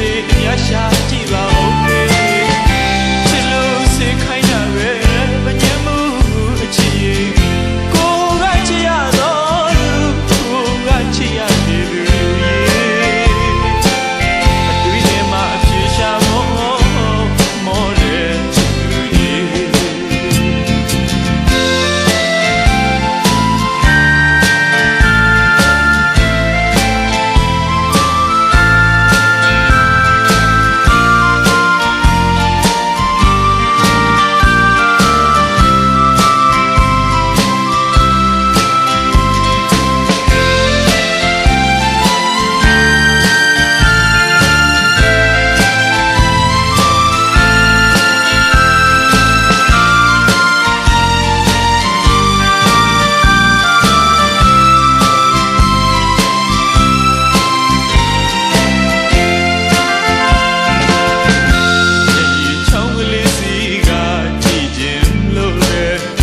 သေးရရှာကြည့်ပါ it